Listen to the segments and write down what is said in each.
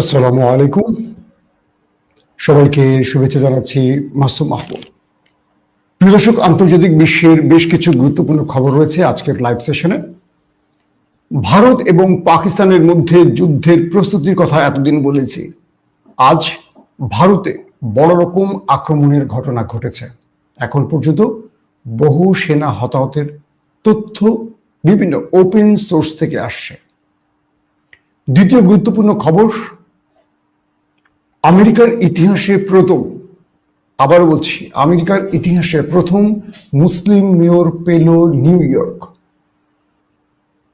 আসসালামু আলাইকুম। সবাইকে শুভেচ্ছা জানাচ্ছি মাসুম মাহমুদ। প্রিয় দর্শক, আন্তর্জাতিক বিশ্বের বেশ কিছু গুরুত্বপূর্ণ খবর রয়েছে আজকের লাইভ সেশনে। ভারত এবং পাকিস্তানের মধ্যে যুদ্ধের প্রস্তুতির কথা এতদিন বলেছি। আজ ভারতে বড় রকম আক্রমণের ঘটনা ঘটেছে। এখন পর্যন্ত বহু সেনা হতাহতের তথ্য বিভিন্ন ওপেন সোর্স থেকে আসছে। দ্বিতীয় গুরুত্বপূর্ণ খবর আমেরিকার ইতিহাসে প্রথম আবার বলছি, আমেরিকার ইতিহাসে প্রথম মুসলিম মেয়র পেল নিউ ইয়র্ক।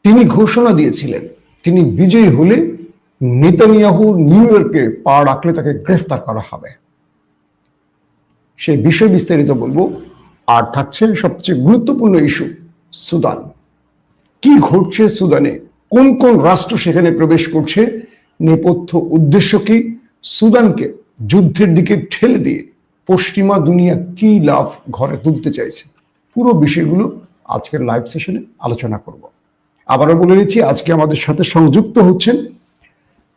তিনি ঘোষণা দিয়েছিলেন, তিনি বিজয়ী হলে নেতানিয়াহু নিউ ইয়র্কে পা রাখলে তাকে গ্রেফতার করা হবে। সেই বিষয় বিস্তারিত বলব, আর থাকছে সবচেয়ে গুরুত্বপূর্ণ ইস্যু, সুদান। কি ঘটছে সুদানে? কোন কোন রাষ্ট্র সেখানে প্রবেশ করছে? নেপথ্য উদ্দেশ্য কি? সুদানকে যুদ্ধের দিকে ঠেলে দিয়ে পশ্চিমা দুনিয়া কি লাভ ঘরে তুলতে চাইছে? পুরো বিষয়গুলো আজকের লাইভ সেশনে আলোচনা করব। আবারও বলে দিচ্ছি, আজকে আমাদের সাথে সংযুক্ত হচ্ছেন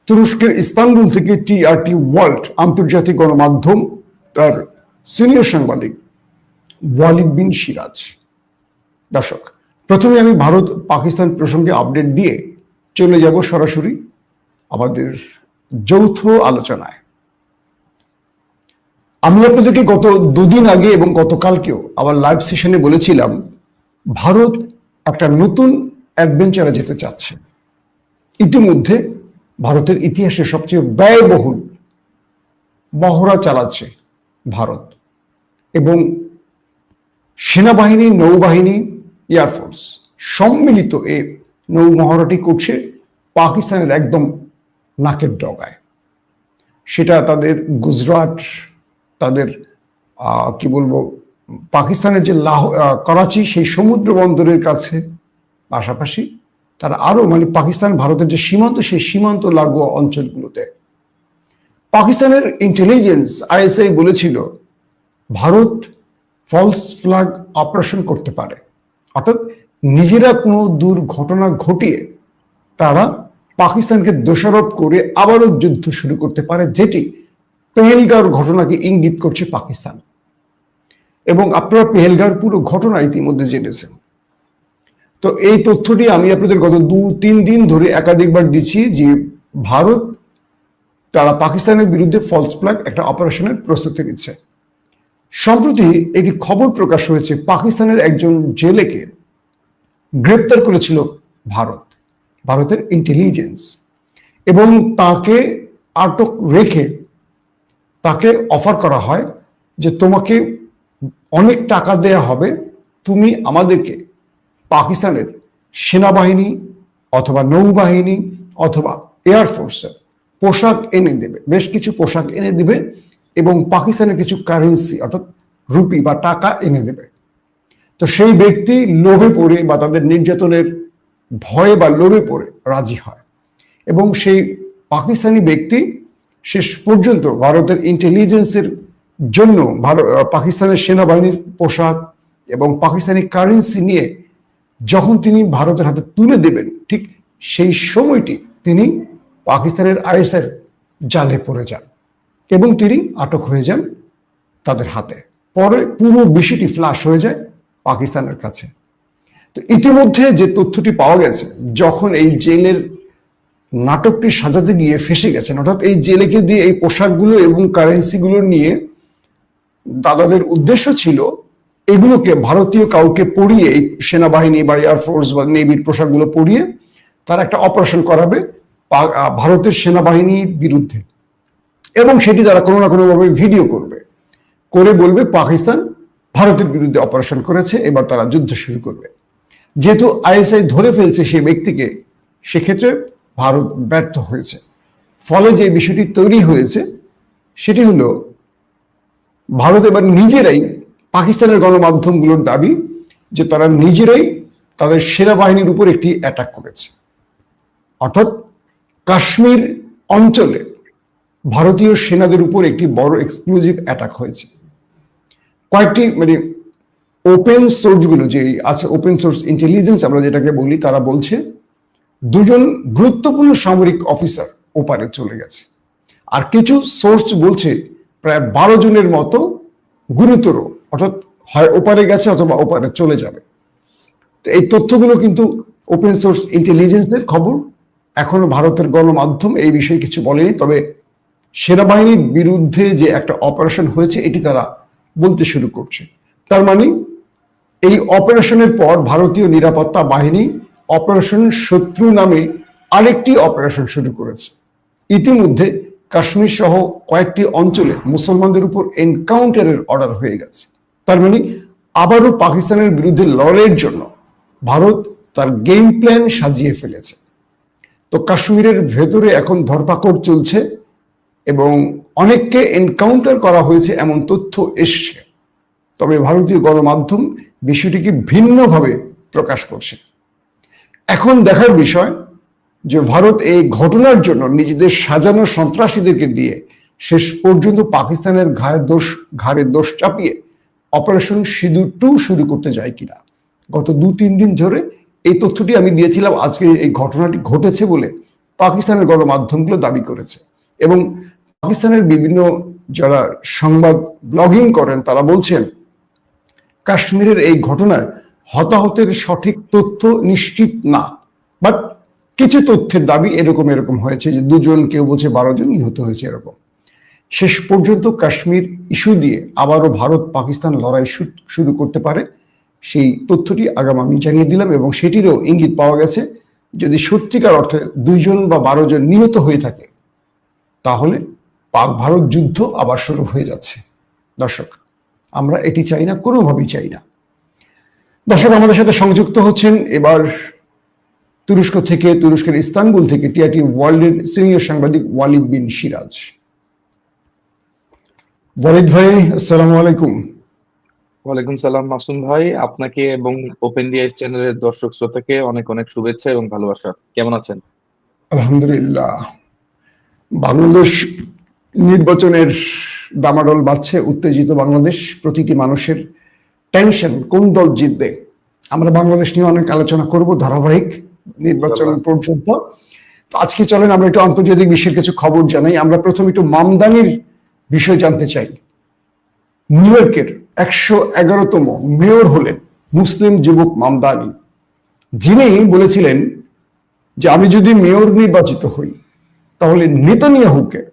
তুরস্কের ইস্তানবুল থেকে টিআরটি ওয়ার্ল্ড আন্তর্জাতিক গণমাধ্যম, তার সিনিয়র সাংবাদিক ওয়ালিদ বিন সিরাজ। দর্শক, প্রথমে আমি ভারত পাকিস্তান প্রসঙ্গে আপডেট দিয়ে চলে যাব সরাসরি। আমাদের যৌথ আলোচনায়। আমি আপনাদেরকে গত দুদিন আগে এবং গতকালকেও আবার লাইভ সেশনে বলেছিলাম, ভারত একটা নতুন অ্যাডভেঞ্চারে যেতে চাচ্ছে। ইতিমধ্যে ভারতের ইতিহাসে সবচেয়ে ব্যয়বহুল মহড়া চালাচ্ছে ভারত এবং সেনাবাহিনী, নৌবাহিনী এয়ারফোর্স সম্মিলিত এ নৌ মহড়াটি করছে পাকিস্তানের একদম নাকের ডগায়। সেটা তাদের গুজরাট, তাদের কি বলব, পাকিস্তানের যে লাহ করাচি, সেই সমুদ্র বন্দরের কাছে। পাশাপাশি তারা আরও মানে পাকিস্তান, ভারতের যে সীমান্ত, সেই সীমান্ত লাগোয়া অঞ্চলগুলোতে। পাকিস্তানের ইন্টেলিজেন্স আইএসআই বলেছিল, ভারত ফলস ফ্ল্যাগ অপারেশন করতে পারে। অর্থাৎ নিজেরা কোনো দুর্ঘটনা ঘটিয়ে তারা পাকিস্তানকে দোষারোপ করে আবারও যুদ্ধ শুরু করতে পারে যেটি পেহেলগাঁওর ঘটনাকে ইঙ্গিত করছে পাকিস্তান। এবং আপনারা পেহেলগাঁওর পুরো ঘটনা ইতিমধ্যে জেনেছেন। তো এই তথ্যটি আমি আপনাদের গত দু, তিন দিন ধরে একাধিকবার দিচ্ছি যে ভারত তারা পাকিস্তানের বিরুদ্ধে ফলস ফ্ল্যাগ একটা অপারেশনের প্রস্তুতি নিচ্ছে। সম্প্রতি একটি খবর প্রকাশ হয়েছে, পাকিস্তানের একজন জেলেকে গ্রেপ্তার করেছিল ভারত। ভারতের ইন্টেলিজেন্স এবং তাকে আটক রেখে তাকে অফার করা হয় যে তোমাকে অনেক টাকা দেয়া হবে, তুমি আমাদেরকে পাকিস্তানের সেনাবাহিনী অথবা নৌবাহিনী অথবা এয়ারফোর্সের পোশাক এনে দেবে। বেশ কিছু পোশাক এনে দেবে এবং পাকিস্তানের কিছু কারেন্সি অর্থাৎ রুপি বা টাকা এনে দেবে। তো সেই ব্যক্তি লোভে পড়ে বা তাদের নির্যাতনের ভয়ে বা লোভে পড়ে, রাজি হয়। এবং সেই পাকিস্তানি ব্যক্তি শেষ পর্যন্ত ভারতের ইন্টেলিজেন্সের জন্য ভারত পাকিস্তানের সেনাবাহিনীর পোশাক এবং পাকিস্তানি কারেন্সি নিয়ে যখন তিনি ভারতের হাতে তুলে দেবেন, ঠিক সেই সময়টি তিনি পাকিস্তানের আইএসের জালে পড়ে যান এবং তিনি আটক হয়ে যান তাদের হাতে। পরে পুরো বিষয়টি ফ্লাশ হয়ে যায় পাকিস্তানের কাছে। তো ইতিমধ্যে যে তথ্যটি পাওয়া গেছে, যখন এই জেলের নাটকটি সাজাতে গিয়ে ফেসে গেছেন, অর্থাৎ এই জেলেকে দিয়ে এই পোশাকগুলো এবং কারেন্সিগুলো নিয়ে দাদাদের উদ্দেশ্য ছিল এগুলোকে ভারতীয় কাউকে পড়িয়ে এই সেনাবাহিনী বা এয়ারফোর্স বা নেভির পোশাকগুলো পরিয়ে তারা একটা অপারেশন করাবে ভারতের সেনাবাহিনীর বিরুদ্ধে। এবং সেটি তারা কোনো না কোনোভাবে ভিডিও করবে। করে বলবে পাকিস্তান ভারতের বিরুদ্ধে অপারেশন করেছে, এবার তারা যুদ্ধ শুরু করবে। যেহেতু আইএসআই ধরে ফেলছে সেই ব্যক্তিকে, সেক্ষেত্রে ভারত ব্যর্থ হয়েছে। ফলে যে বিষয়টি তৈরি হয়েছে, সেটি হলো ভারত এবার নিজেরাই পাকিস্তানের গণমাধ্যমগুলোর দাবি যে তারা নিজেরাই তাদের সেনাবাহিনীর উপর একটি অ্যাটাক করেছে। অর্থাৎ কাশ্মীর অঞ্চলে ভারতীয় সেনাদের উপর একটি বড় এক্সক্লুসিভ অ্যাটাক হয়েছে। কয়েকটি মানে ওপেন সোর্সগুলো যে আছে ওপেন সোর্স ইন্টেলিজেন্স আমরা যেটাকে বলি, তারা বলছে, দুজন গুরুত্বপূর্ণ সামরিক অফিসার ওপারে চলে গেছে। আর কিছু সোর্স বলছে, প্রায় বারো জনের মতো গুরুতর, অর্থাৎ হয় ওপারে গেছে অথবা ওপারে চলে যাবে। তো এই তথ্যগুলো কিন্তু ওপেন সোর্স ইন্টেলিজেন্সের খবর। এখনও ভারতের গণমাধ্যম এই বিষয়ে কিছু বলেনি, তবে সেনাবাহিনীর বিরুদ্ধে যে একটা অপারেশন হয়েছে, এটি তারা বলতে শুরু করছে। তার মানে এই অপারেশনের পর ভারতীয় নিরাপত্তা বাহিনী অপারেশন শত্রু নামে আরেকটি অপারেশন শুরু করেছে। ইতিমধ্যে কাশ্মীর সহ কয়েকটি অঞ্চলে মুসলমানদের উপর এনকাউন্টারের অর্ডার হয়ে গেছে। তার মানে আবারও পাকিস্তানের বিরুদ্ধে লড়াইয়ের জন্য ভারত তার গেম প্ল্যান সাজিয়ে ফেলেছে। তো কাশ্মীরের ভেতরে এখন ধরপাকড় চলছে এবং অনেককে এনকাউন্টার করা হয়েছে এমন তথ্য এসছে। তবে ভারতীয় গণমাধ্যম বিষয়টিকে ভিন্নভাবে প্রকাশ করছে। এখন দেখার বিষয় যে ভারত এই ঘটনার জন্য নিজেদের সাজানো সন্ত্রাসীদেরকে দিয়ে শেষ পর্যন্ত পাকিস্তানের ঘাড়ের দোষ ঘাড়ের দোষ চাপিয়ে অপারেশন সিঁদুর টু শুরু করতে যায় কিনা? গত দু, তিন দিন ধরে এই তথ্যটি আমি দিয়েছিলাম, আজকে এই ঘটনাটি ঘটেছে বলে পাকিস্তানের গণমাধ্যমগুলো দাবি করেছে। এবং পাকিস্তানের বিভিন্ন যারা সংবাদ, ব্লগিং করেন, তারা বলছেন কাশ্মীরের এই ঘটনায় হতাহতের সঠিক তথ্য নিশ্চিত না। বাট কিছু তথ্যের দাবি এরকম এরকম হয়েছে যে দুজন কেউ বলছে বারো জন নিহত হয়েছে এরকম। শেষ পর্যন্ত কাশ্মীর ইস্যু দিয়ে আবারও ভারত পাকিস্তান লড়াই শুরু করতে পারে। সেই তথ্যটি আগাম আমি জানিয়ে দিলাম এবং সেটিরও ইঙ্গিত পাওয়া গেছে যদি সত্যিকার অর্থে দুইজন বা বারো জন নিহত হয়ে থাকে, তাহলে পাক ভারত যুদ্ধ আবার শুরু হয়ে যাচ্ছে। দর্শক আমরা এটি চাই না কোনোভাবেই চাই না। দর্শক আমাদের সাথে সংযুক্ত হচ্ছেন এবার তুরস্ক থেকে তুরস্কের ইস্তানবুল থেকে টিআরটি ওয়ার্ল্ডের সিনিয়র সাংবাদিক ওয়ালিদ বিন সিরাজ। ওয়ালিদ ভাই আসসালামু আলাইকুম। ওয়ালাইকুম সালাম মাসুম ভাই। আপনাকে এবং ওপেন ডিআইএস চ্যানেলের দর্শক শ্রোতাকে অনেক অনেক শুভেচ্ছা এবং ভালোবাসা। কেমন আছেন? আলহামদুলিল্লাহ। বাংলাদেশ নির্বাচনের দামাডল বাড়ছে উত্তেজিত বাংলাদেশ প্রতিটি মানুষের টেনশন কোন দল জিতবে? আমরা বাংলাদেশ নিয়ে অনেক আলোচনা করব ধারাবাহিক নির্বাচন পর্যন্ত। আজকে চলেন আমরা একটু আন্তর্জাতিক বিশ্বের কিছু খবর জানাই। আমরা প্রথম একটু মামদানির বিষয় জানতে চাই। নিউ ইয়র্কের একশো এগারোতম মেয়র হলেন মুসলিম যুবক মামদানি। যিনি বলেছিলেন যে আমি যদি মেয়র নির্বাচিত হই তাহলে নেতানিয়াহুকে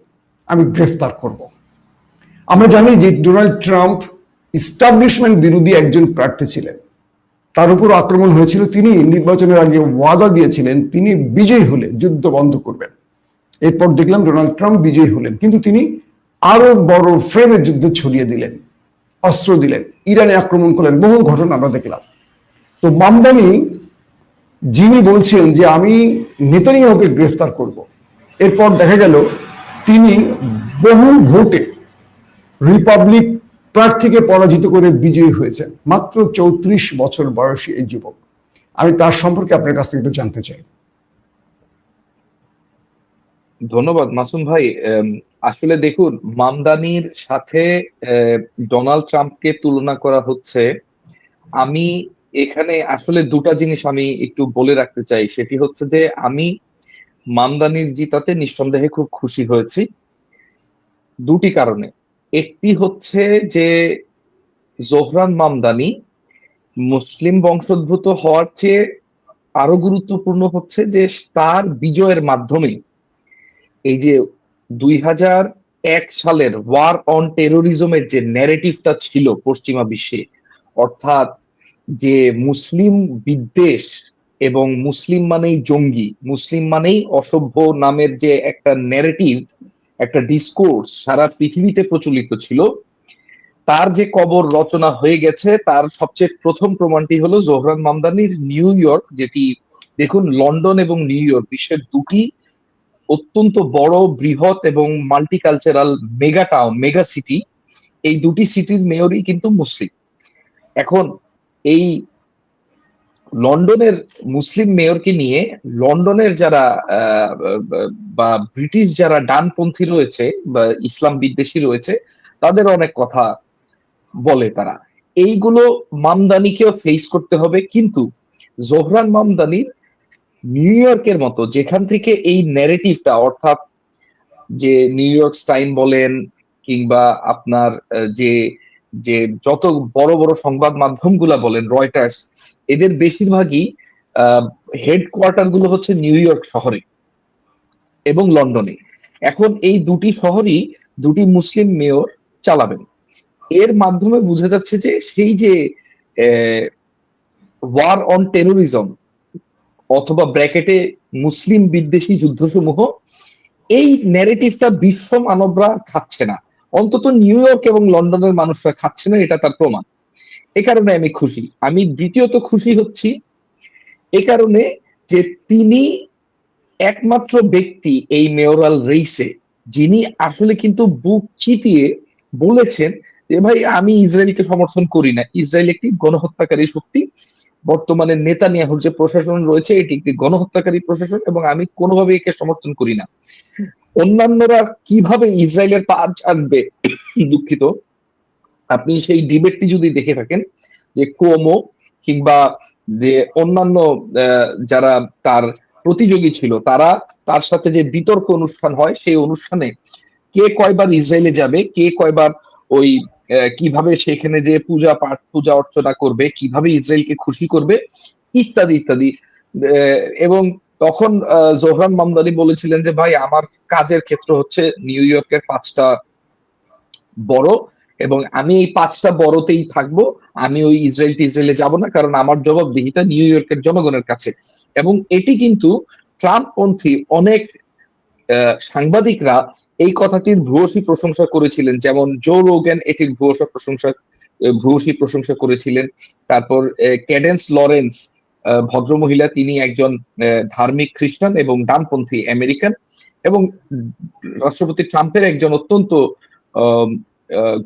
আমি গ্রেফতার করব। আমরা জানি যে ডোনাল্ড ট্রাম্প ইস্টাবলিশমেন্ট বিরোধী একজন প্রার্থী ছিলেন। তার উপর আক্রমণ হয়েছিল। তিনি নির্বাচনের আগে ওয়াদা দিয়েছিলেন, তিনি বিজয়ী হলে যুদ্ধ বন্ধ করবেন। এরপর দেখলাম ডোনাল্ড ট্রাম্প বিজয়ী হলেন, কিন্তু তিনি আরও বড় ফ্রেমের যুদ্ধ ছড়িয়ে দিলেন, অস্ত্র দিলেন, ইরানে আক্রমণ করলেন, বহু ঘটনা আমরা দেখলাম। তো মামদানি, যিনি বলছেন যে আমি নেতানিয়াহুকে গ্রেফতার করব, এরপর দেখা গেল তিনি বহু ভোটে রিপাবলিক প্রার্থীকে পরাজিত করে বিজয়ী হয়েছেন মাত্র চৌত্রিশ বছর বয়সী এই যুবক। আমি তার সম্পর্কে আপনার কাছ থেকে একটু জানতে চাই। ধন্যবাদ। মাসুম ভাই আসলে দেখুন, মামদানির সাথে ডোনাল্ড ট্রাম্পকে তুলনা করা হচ্ছে। আমি এখানে আসলে দুটা জিনিস আমি একটু বলে রাখতে চাই। সেটি হচ্ছে যে, আমি মামদানির জিতাতে নিঃসন্দেহে খুব খুশি হয়েছি। দুটি কারণে। একটি হচ্ছে যে জোহরান মামদানি মুসলিম বংশোদ্ভূত হওয়ার চেয়ে আরও গুরুত্বপূর্ণ হচ্ছে যে তার বিজয়ের মাধ্যমে এই যে দুই হাজার এক সালের ওয়ার অন টেরোরিজমের যে ন্যারেটিভটা ছিল পশ্চিমা বিশ্বে, অর্থাৎ যে মুসলিম বিদ্বেষ এবং মুসলিম মানেই জঙ্গি, মুসলিম মানেই অসভ্য নামের যে একটা ন্যারেটিভ একটা ডিসকোর্স সারা পৃথিবীতে প্রচলিত ছিল। তার যে কবর রচনা হয়ে গেছে, তার সবচেয়ে প্রথম প্রমাণটি হলো জোহরান মামদানির নিউ ইয়র্ক, যেটি দেখুন লন্ডন এবং নিউ ইয়র্ক বিশ্বের দুটি অত্যন্ত বড়, বৃহৎ এবং multicultural mega town mega city এই দুটি সিটির মেয়রই কিন্তু মুসলিম। এখন এই লন্ডনের মুসলিম মেয়রকে নিয়ে লন্ডনের যারা বা ব্রিটিশ যারা ডানপন্থী রয়েছে বা ইসলাম বিদ্বেষী রয়েছে, তাদের অনেক কথা বলে তারা। এইগুলো মামদানিকেও ফেস করতে হবে, কিন্তু জোহরান মামদানির নিউ ইয়র্কের মতো, যেখান থেকে এই ন্যারেটিভটা অর্থাৎ যে নিউ ইয়র্ক টাইম বলেন কিংবা আপনার যে যে যত বড় বড় সংবাদ মাধ্যমগুলা বলেন, রয়টার্স এদের বেশিরভাগই হেডকোয়ার্টারগুলো হচ্ছে নিউ ইয়র্ক শহরে এবং লন্ডনে। এখন এই দুটি শহরই দুটি মুসলিম মেয়র চালাবেন। এর মাধ্যমে বোঝা যাচ্ছে যে সেই যে ওয়ার অন টেরোরিজম অথবা ব্র্যাকেটে মুসলিম বিদ্বেষী যুদ্ধসমূহ, এই ন্যারেটিভটা বিশ্ব মানবরা খাচ্ছে না। অন্তত নিউ ইয়র্ক এবং লন্ডনের মানুষরা খাচ্ছে না, এটা তার প্রমাণ। এ কারণে আমি খুশি। আমি দ্বিতীয়ত খুশি হচ্ছি এ কারণে যে তিনি একমাত্র ব্যক্তি এই মেয়রাল রেইসে যিনি আসলে কিন্তু বুক চিতিয়ে বলেছেন যে, ভাই, আমি ইসরায়েলকে সমর্থন করি না। ইসরায়েল একটি গণহত্যাকারী শক্তি। বর্তমানে নেতানিয়াহুর যে প্রশাসন রয়েছে, এটি একটি গণহত্যাকারী প্রশাসন এবং আমি কোনোভাবে একে সমর্থন করি না। অন্যান্যরা কীভাবে ইসরায়েলের পাঁচ আনবে? দুঃখিত। আপনি সেই ডিবেটটি যদি দেখে থাকেন, যে কোমো কিংবা যে অন্যান্য যারা তার প্রতিযোগী ছিল, তারা তার সাথে যে বিতর্ক অনুষ্ঠান হয়, সেই অনুষ্ঠানে কে কয়বার ইসরায়েলে যাবে, কে কয়বার ওই কীভাবে সেখানে যে পূজা পাঠ, পূজা অর্চনা করবে, কীভাবে ইসরায়েলকে খুশি করবে, ইত্যাদি ইত্যাদি। এবং তখন জোহরান মামদানি বলেছিলেন যে, ভাই, আমার কাজের ক্ষেত্র হচ্ছে নিউ ইয়র্কের পাঁচটা বড় এবং আমি এই পাঁচটা বড়তেই থাকব। আমি ওই ইসরায়েল ইসরায়েলে যাব না, কারণ আমার জবাবদিহিতা নিউ ইয়র্কের জনগণের কাছে। এবং এটি কিন্তু ট্রাম্পপন্থী অনেক সাংবাদিকরা এই কথাটির ভূয়সী প্রশংসা করেছিলেন। যেমন জো রোগেন এটির ভূয়সী প্রশংসা ভূয়সী প্রশংসা করেছিলেন। তারপর ক্যাডেন্স লরেন্স ভদ্রমহিলা, তিনি একজন ধার্মিক খ্রিস্টান এবং ডানপন্থী আমেরিকান। এবং রাষ্ট্রপতি ট্রাম্পের একজন অত্যন্ত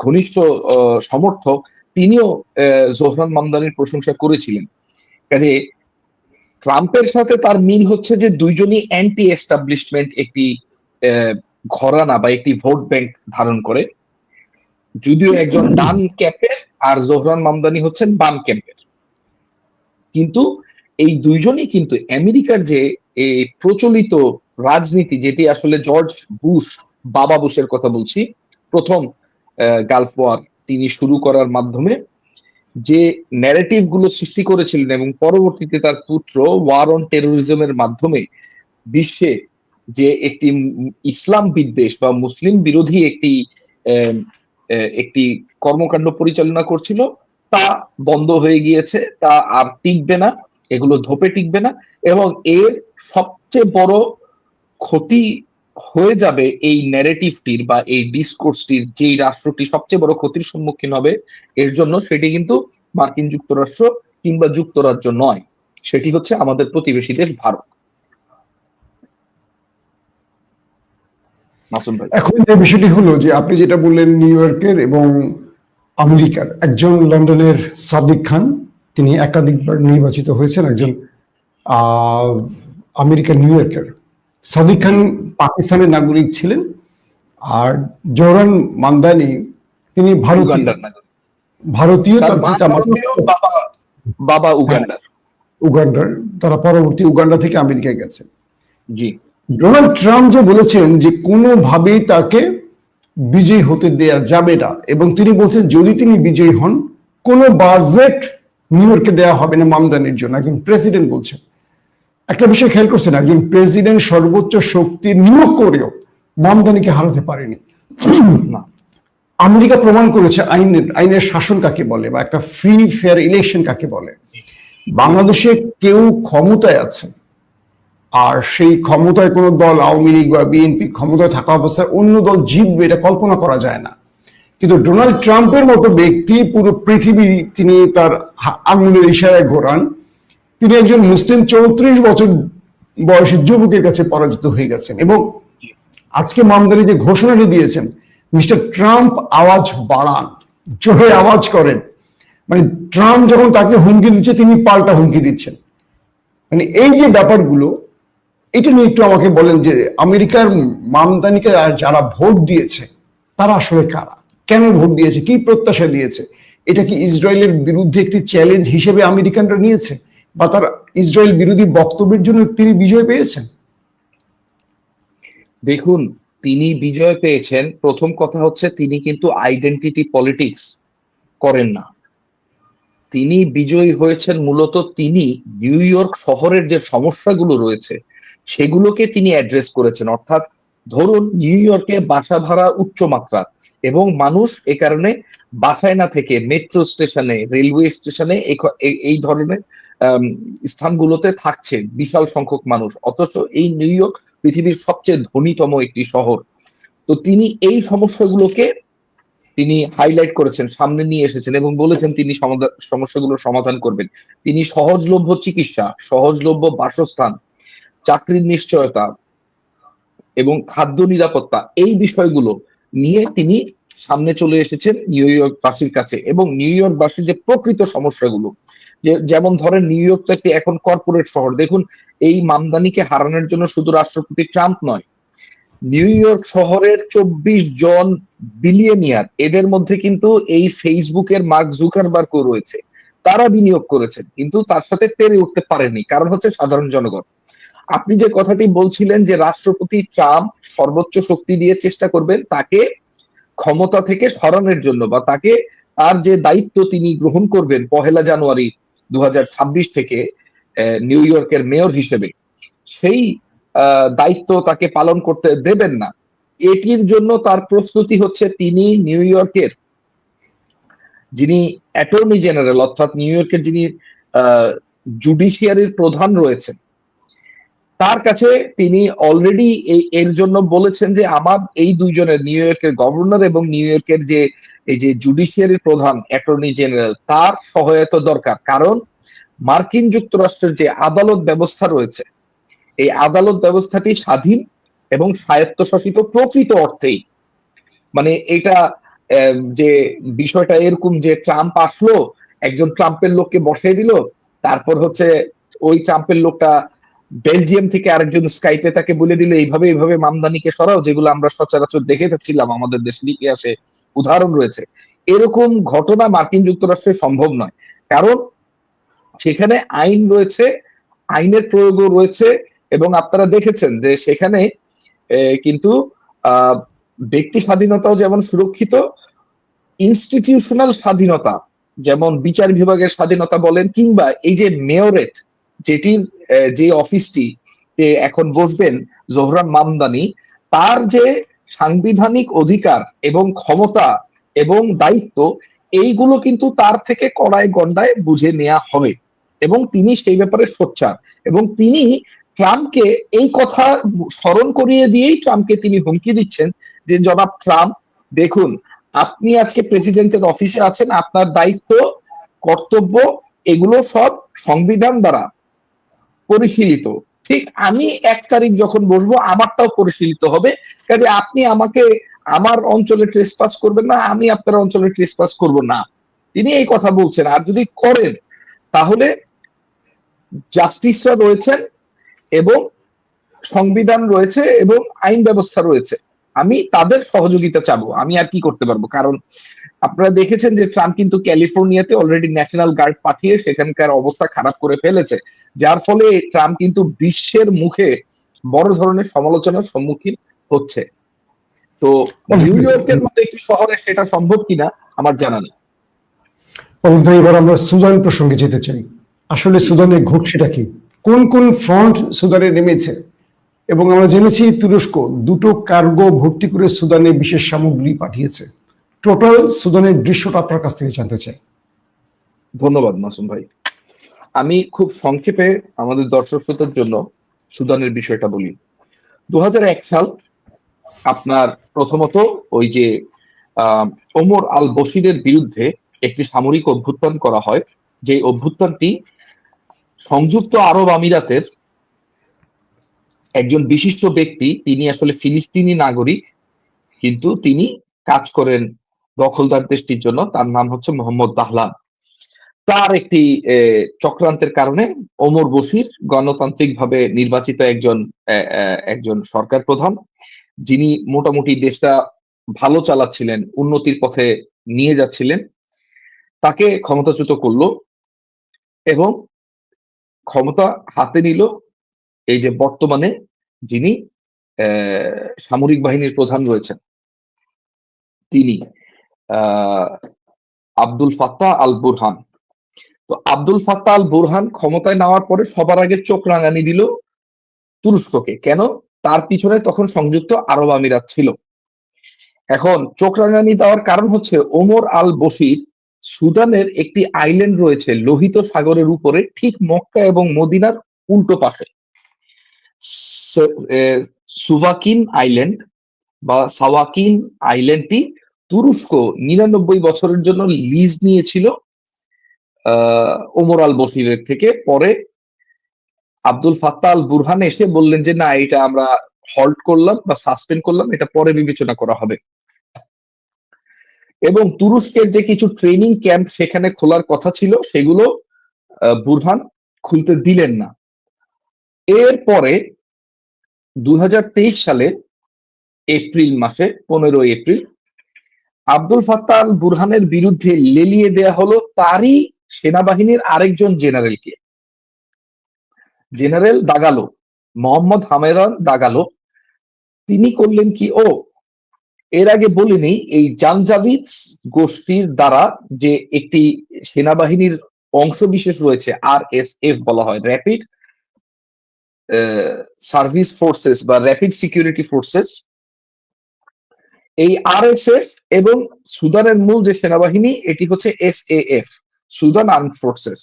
ঘনিষ্ঠ সমর্থক, তিনিও জোহরান মামদানির প্রশংসা করেছিলেন। কাজে ট্রাম্পের সাথে তার মিল হচ্ছে যে দুইজনই অ্যান্টি এস্টাবলিশমেন্ট একটি ঘরানা বা একটি ভোট ব্যাংক ধারণ করে। যদিও একজন ডান ক্যাম্পের আর জোহরান মামদানি হচ্ছেন বাম ক্যাম্পের। কিন্তু এই দুইজনই কিন্তু আমেরিকার যে প্রচলিত রাজনীতি, যেটি আসলে জর্জ বুশ, বাবা বুশের কথা বলছি, প্রথম গালফ ওয়ার তিনি শুরু করার মাধ্যমে যে ন্যারেটিভগুলো সৃষ্টি করেছিলেন এবং পরবর্তীতে তার পুত্র ওয়ার অন টেরোরিজমের মাধ্যমে বিশ্বে যে একটি ইসলাম বিদ্বেষ বা মুসলিম বিরোধী একটি একটি কর্মকাণ্ড পরিচালনা করছিল, তা বন্ধ হয়ে গিয়েছে, তা আর টিকবে না, এগুলো ধোপে টিকবে না এবং এর সবচেয়ে বড় ক্ষতি হয়ে যাবে এই ন্যারেটিভটির বা এই ডিসকোর্সটির যেই রাষ্ট্রটি সবচেয়ে বড় ক্ষতির সম্মুখীন হবে এর জন্য সেটি কিন্তু মার্কিন যুক্তরাষ্ট্র কিংবা যুক্তরাজ্য নয়। সেটি হচ্ছে আমাদের প্রতিবেশী দেশ ভারত এখন যে বিষয়টি হলো যে আপনি যেটা বললেন নিউ ইয়র্কের এবং আমেরিকার একজন লন্ডনের সাদিক খান তিনি একাধিকবার নির্বাচিত হয়েছেন একজন আহ, আমেরিকার নিউ ইয়র্কের। সাদিক খান পাকিস্তানের নাগরিক ছিলেন আর জোহরান মান্দানি তিনি ভারতীয়। বাবা বাবা উগান্ডার। উগান্ডার তারা পরবর্তী উগান্ডা থেকে আমেরিকায় গেছে। জি। ডোনাল্ড ট্রাম্প যে বলেছেন যে কোনোভাবেই তাকে বিজয়ী হতে দেয়া যাবে না এবং তিনি বলছেন যদি তিনি বিজয়ী হন কোনো বাজেট নিউ ইয়র্কে দেওয়া হবে না মামদানির জন্য। একজন প্রেসিডেন্ট বলছেন। একটা বিষয় খেয়াল করছেন একজন প্রেসিডেন্ট সর্বোচ্চ শক্তি নিয়োগ করেও মামদানিকে হারাতে পারেনি। না। আমেরিকা প্রমাণ করেছে আইনের আইনের শাসন কাকে বলে বা একটা ফ্রি ফেয়ার ইলেকশন কাকে বলে। বাংলাদেশে কেউ ক্ষমতায় আছে আর সেই ক্ষমতায় কোনো দল আওয়ামী লীগ বা বিএনপি ক্ষমতায় থাকা অবস্থায় অন্য দল জিতবে এটা কল্পনা করা যায় না। কিন্তু ডোনাল্ড ট্রাম্পের মতো ব্যক্তি পুরো পৃথিবী তিনি তার আঙুলের ইশারায় ঘোরান তিনি একজন মুসলিম চৌত্রিশ বছর বয়সী যুবকের কাছে পরাজিত হয়ে গেছেন এবং আজকে মামদানি যে ঘোষণাটি দিয়েছেন, মিস্টার ট্রাম্প আওয়াজ বাড়ান, জোরে আওয়াজ করেন। মানে ট্রাম্প যখন তাকে হুমকি দিচ্ছে, তিনি পাল্টা হুমকি দিচ্ছেন। মানে এই যে ব্যাপারগুলো, এটা নিয়ে একটু আমাকে বলেন যে আমেরিকার মামদানিকে যারা ভোট দিয়েছে, তারা আসলে কারা? কেন ভোট দিয়েছে? কি প্রত্যাশা দিয়েছে? এটা কি ইসরায়েলের বিরুদ্ধে একটি চ্যালেঞ্জ হিসেবে আমেরিকানরা নিয়েছে? বা তার ইসরায়েল বিরোধী বক্তব্যের জন্য তিনি বিজয় পেয়েছেন? দেখুন, তিনি বিজয় পেয়েছেন। প্রথম কথা হচ্ছে, তিনি কিন্তু আইডেন্টিটি পলিটিক্স করেন না। তিনি বিজয়ী হয়েছেন মূলত তিনি নিউ ইয়র্ক শহরের যে সমস্যাগুলো রয়েছে, সেগুলোকে তিনি অ্যাড্রেস করেছেন। অর্থাৎ ধরুন, নিউ ইয়র্কে বাসা ভাড়া উচ্চ মাত্রা এবং মানুষ এ কারণে বাসায় না থেকে মেট্রো স্টেশনে রেলওয়ে স্টেশনে এই ধরনের স্থানগুলোতে থাকছে বিশাল সংখ্যক মানুষ। অথচ এই নিউ ইয়র্ক পৃথিবীর সবচেয়ে ধনীতম একটি শহর। তো তিনি এই সমস্যাগুলোকে তিনি হাইলাইট করেছেন, সামনে নিয়ে এসেছেন এবং বলেছেন তিনি সমস্যাগুলো সমাধান করবেন। তিনি সহজলভ্য চিকিৎসা, সহজলভ্য বাসস্থান, চাকরির নিশ্চয়তা এবং খাদ্য নিরাপত্তা এই বিষয়গুলো নিয়ে তিনি সামনে চলে এসেছেন নিউ ইয়র্কবাসীর কাছে এবং নিউ ইয়র্কবাসীর যে প্রকৃত সমস্যাগুলো যে যেমন ধরেন নিউ ইয়র্ক তো একটি এখন কর্পোরেট শহর। দেখুন, এই মামদানিকে হারানোর জন্য শুধু রাষ্ট্রপতি ট্রাম্প নয় নিউ ইয়র্ক শহরের চব্বিশ জন বিলিয়নিয়ার এদের মধ্যে কিন্তু এই ফেসবুকের মার্ক জুকারবার্গও রয়েছে। তারা বিনিয়োগ করেছেন, কিন্তু তার সাথে পেরে উঠতে পারেনি কারণ হচ্ছে সাধারণ জনগণ। আপনি যে কথাটি বলছিলেন যে রাষ্ট্রপতি ট্রাম্প সর্বোচ্চ শক্তি দিয়ে চেষ্টা করবেন, তাকে ক্ষমতা থেকে সরানোর জন্য বা তাকে তার যে দায়িত্ব তিনি গ্রহণ করবেন পহেলা জানুয়ারি দু হাজার ছাব্বিশ থেকে নিউ ইয়র্কের মেয়র হিসেবে। সেই দায়িত্ব তাকে পালন করতে দেবেন না। এটির জন্য তার প্রস্তুতি হচ্ছে তিনি নিউ ইয়র্কের, যিনি অ্যাটর্নি জেনারেল, অর্থাৎ নিউ ইয়র্কের যিনি জুডিশিয়ারির প্রধান রয়েছেন। তার কাছে তিনি অলরেডি এর জন্য বলেছেন যে, আমার এই দুইজনের, নিউ ইয়র্কের গভর্নর এবং নিউ ইয়র্কের যে এই যে জুডিশিয়ারির প্রধান অ্যাটর্নি জেনারেল তার সহায়তা দরকার। কারণ মার্কিন যুক্তরাষ্ট্রের যে আদালত ব্যবস্থা রয়েছে, এই আদালত ব্যবস্থাটি স্বাধীন এবং স্বায়ত্তশাসিত প্রকৃত অর্থেই। মানে এটা যে বিষয়টা এরকম যে ট্রাম্প আসলো, একজন ট্রাম্পের লোককে বসিয়ে দিল, তারপর হচ্ছে ওই ট্রাম্পের লোকটা বেলজিয়াম থেকে আরেকজন স্কাইপে তাকে বলে দিল, এইভাবে এইভাবে মামদানিকে সরাও, যেগুলো আমরা সচরাচর দেখে থাকছিলাম আমাদের দেশের ইতিহাসে। উদাহরণ রয়েছে। এরকম ঘটনা মার্কিন যুক্তরাষ্ট্রে সম্ভব নয়। কারণ সেখানে আইন রয়েছে, আইনের প্রয়োগও রয়েছে এবং আপনারা দেখেছেন যে সেখানে কিন্তু ব্যক্তি স্বাধীনতাও যেমন সুরক্ষিত ইনস্টিটিউশনাল স্বাধীনতা, যেমন বিচার বিভাগের স্বাধীনতা বলেন কিংবা এই যে মেয়রেট, যেটির যে অফিসটি এখন বসবেন, জোহরান মামদানি, তার যে সাংবিধানিক অধিকার এবং ক্ষমতা এবং দায়িত্ব, এইগুলো কিন্তু তার থেকে কড়ায় গন্ডায় বুঝে নেওয়া হবে। এবং তিনি সেই ব্যাপারে সোচ্চার। এবং তিনি ট্রাম্পকে এই কথা স্মরণ করিয়ে দিয়েই ট্রাম্পকে তিনি হুমকি দিচ্ছেন যে, জনাব ট্রাম্প, দেখুন, আপনি আজকে প্রেসিডেন্টের অফিসে আছেন, আপনার দায়িত্ব, কর্তব্য, এগুলো সব সংবিধান দ্বারা পরিশীলিত। ঠিক আমি এক তারিখ যখন বসবো, আমারটাও পরিশীলিত হবে। কাজে আপনি আমাকে, আমার অঞ্চলে ট্রেসপাস করবেন না, আমি আপনার অঞ্চলে ট্রেসপাস করব না। তিনি এই কথা বলছেন। আর যদি করেন, তাহলে জাস্টিসরা রয়েছেন এবং সংবিধান রয়েছে এবং আইন ব্যবস্থা রয়েছে। আমি তাদের সহযোগিতা চাবো। আমি আর কি করতে পারব? কারণ আপনারা দেখেছেন যে ট্রাম্প কিন্তু ক্যালিফোর্নিয়াতে অলরেডি ন্যাশনাল গার্ড পাঠিয়ে সেখানকার অবস্থা খারাপ করে ফেলেছে, যার ফলে ট্রাম্প কিন্তু বিশ্বের মুখে বড় ধরনের সমালোচনার সম্মুখীন হচ্ছে। তো নিউ ইয়র্কের মতো একটি শহরে সেটা সম্ভব কিনা আমার জানা নেই। এবার আমরা সুদান প্রসঙ্গে যেতে চাই। আসলে সুদানে ঘটছেটা কি? কোন কোন ফ্রন্ট সুদানে নেমেছে? এবং আমরা জেনেছি তুরস্ক দুটো কার্গো ভর্তি করে সুদানে বিশেষ সামগ্রী পাঠিয়েছে। টোটাল সুদানের দৃশ্যটা আপনার কাছ থেকে জানতে চাই। ধন্যবাদ মাসুম ভাই। আমি খুব সংক্ষেপে আমাদের দর্শক শ্রোতার জন্য সুদানের বিষয়টা বলি। দুহাজার এক সাল আপনার প্রথমত ওই যে ওমর আল বশিরের বিরুদ্ধে একটি সামরিক অভ্যুত্থান করা হয়। যে অভ্যুত্থানটি সংযুক্ত আরব আমিরাতের একজন বিশিষ্ট ব্যক্তি, তিনি আসলে ফিলিস্তিনি নাগরিক, কিন্তু তিনি কাজ করেন দখলদার দেশটির জন্য, তার নাম হচ্ছে মোহাম্মদ দাহলান। তার একটি চক্রান্তের কারণে ওমর বসির গণতান্ত্রিক ভাবে নির্বাচিত একজন একজন সরকার প্রধান, যিনি মোটামুটি দেশটা ভালো চালাচ্ছিলেন, উন্নতির পথে নিয়ে যাচ্ছিলেন, তাকে ক্ষমতাচ্যুত করল এবং ক্ষমতা হাতে নিল এই যে বর্তমানে যিনি সামরিক বাহিনীর প্রধান রয়েছেন। তিনি আব্দুল ফাত্তাহ আল বুরহান তো আব্দুল ফাত্তাহ আল বুরহান ক্ষমতায় নেওয়ার পরে সবার আগে চোখ রাঙানি দিল তুরস্ককে। কেন? তার পিছনে তখন সংযুক্ত আরব আমিরাত ছিল। এখন চোখ রাঙানি দেওয়ার কারণ হচ্ছে ওমর আল বশির সুদানের একটি আইল্যান্ড রয়েছে লোহিত সাগরের উপরে, ঠিক মক্কা এবং মদিনার উল্টো পাশে। সুভাকিন আইল্যান্ড বা সাওয়াকিন আইল্যান্ডটি তুরস্ক নিরানব্বই বছরের জন্য লিজ নিয়েছিল আহ, ওমর আল বশিরের থেকে। পরে আব্দুল ফাত্তা আল বুরহান এসে বললেন যে না এটা আমরা হল্ট করলাম বা সাসপেন্ড করলাম এটা পরে বিবেচনা করা হবে। এবং তুরস্কের যে কিছু ট্রেনিং ক্যাম্প সেখানে খোলার কথা ছিল সেগুলো বুরহান খুলতে দিলেন না। এরপরে দু হাজার তেইশ সালে এপ্রিল মাসে পনেরোই এপ্রিল আব্দুল ফাত্তাহ বুরহানের বিরুদ্ধে লেলিয়ে দেয়া হলো তারই সেনাবাহিনীর আরেকজন জেনারেলকে। General Dagalo, Mohamed Hamdan Dagalo. তিনি করলেন কি? ও, এর আগে বলিনি এই জানজাবিদ গোষ্ঠীর দ্বারা যে একটি সেনাবাহিনীর অংশ বিশেষ রয়েছে আর এস এফ বলা হয়, র্যাপিড সার্ভিস ফোর্সেস বা র্যাপিড সিকিউরিটি ফোর্সেস এই আরএসএফ এবং সুদানের মূল যে সেনাবাহিনী, এটি হচ্ছে SAF Sudan arm forces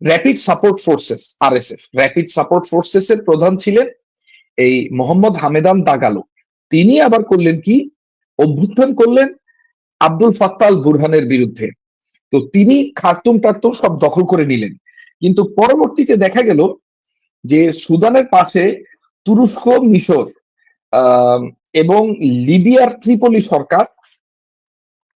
rapid support forces আর আরএসএফ র্যাপিড সাপোর্ট ফোর্সেস এর প্রধান ছিলেন এই মোহাম্মদ হামেদান দাগালো। তিনি আবার করলেন কি? অভ্যুত্থান করলেন আব্দুল ফাত্তাল বুরহানের বিরুদ্ধে। তো তিনি খার্তুম টার্তুম সব দখল করে নিলেন। কিন্তু পরবর্তীতে দেখা গেল যে সুদানের পাশে তুরস্ক মিশর এবং লিবিয়ার ত্রিপলি সরকার